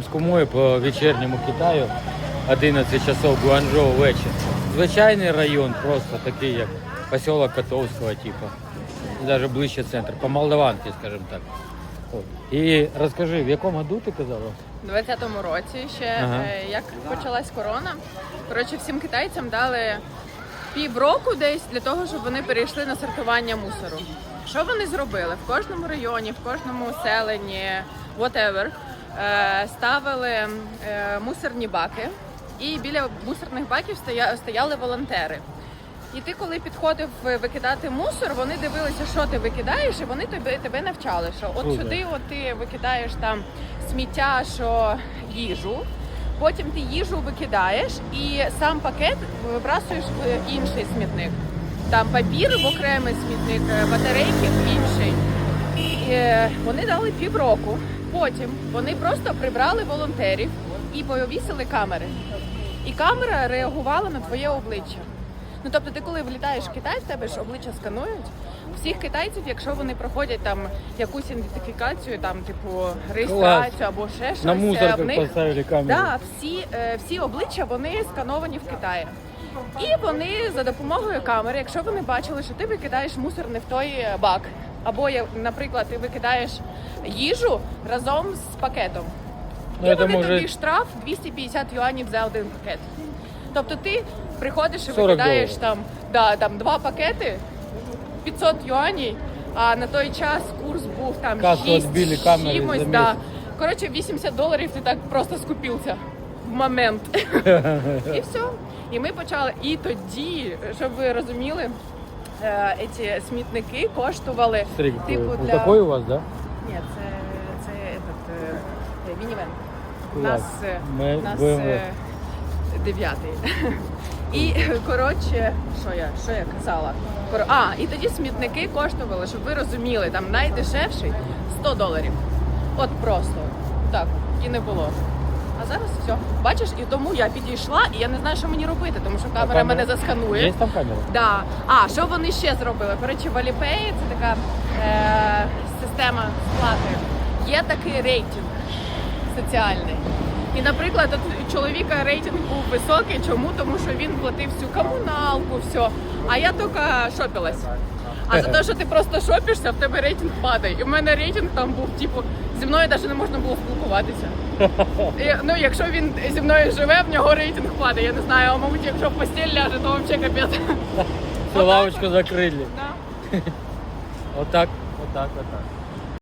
Скумою по вечірньому Китаю 11 часов Гуанчжоу вечір. Звичайний район, просто такий, як поселок Котовського, типу. Навіть ближче центр, по Молдаванки, скажімо так. От. І розкажи, в якому году ти казала? У 20-му році ще Ага. е, як почалась корона. Коротше, всім китайцям дали півроку десь для того, щоб вони перейшли на сортування мусору. Що вони зробили? В кожному районі, в кожному селенні, whatever, ставили е, мусорні баки, і біля мусорних баків стоя- стояли волонтери. І ти, коли підходив е, викидати мусор, вони дивилися, що ти викидаєш, і вони тебе, тебе навчали, що от Круто. сюди от ти викидаєш там сміття, що їжу. Потім ти їжу викидаєш і сам пакет вибрасуєш в інший смітник. Там папір в окремий смітник, е, батарейки в інший. І, е, вони дали півроку. Потім вони просто прибрали волонтерів і повісили камери. І камера реагувала на твоє обличчя. Ну тобто, ти коли влітаєш в Китай, в тебе ж обличчя сканують. Всіх китайців, якщо вони проходять там якусь ідентифікацію, там типу реєстрацію або ще щось, На е, в них поставили камеру. Да, всі, е, всі обличчя вони скановані в Китаї. І вони за допомогою камери, якщо вони бачили, що ти викидаєш мусор не в той бак, або, наприклад, ти викидаєш їжу разом з пакетом. Ну, і вони може- тобі штраф 250 юанів за один пакет. Тобто ти приходиш і 40 викидаєш доларів. там, да, там два пакети 500 юанів, а на той час курс був там Касу 6 відбили камери чимось, за да. місяць. Коротше, 80 доларів ти так просто скупився в момент. І все. І ми почали. І тоді, щоб ви розуміли, е, ці смітники коштували Стрик, типу ну, для такой у вас, да? ні, це, це этот, е, мінівен. У Клас. нас, е, Ми у нас BMW. Дев'ятий. І коротше, що я, що я казала? А, і тоді смітники коштували, щоб ви розуміли, там найдешевший 100 доларів. От просто так, і не було. А зараз все. Бачиш, і тому я підійшла, і я не знаю, що мені робити, тому що камера камера? мене засканує. Є там камера? Да. А, що вони ще зробили? Коротше, в Alipay це така е, система сплати. Є такий рейтинг соціальний. І, наприклад, от чоловіка рейтинг був високий. Чому? Тому що він платив всю комуналку, все. А я тільки шопилась. А за те, що ти просто шопишся, в тебе рейтинг падає. І в мене рейтинг там був, типу, зі мною навіть не можна було спілкуватися. І, ну, якщо він зі мною живе, в нього рейтинг падає. Я не знаю, а мабуть, якщо в постіль ляже, то взагалі капець. Всю лавочку закрили. Да. Отак, отак, отак.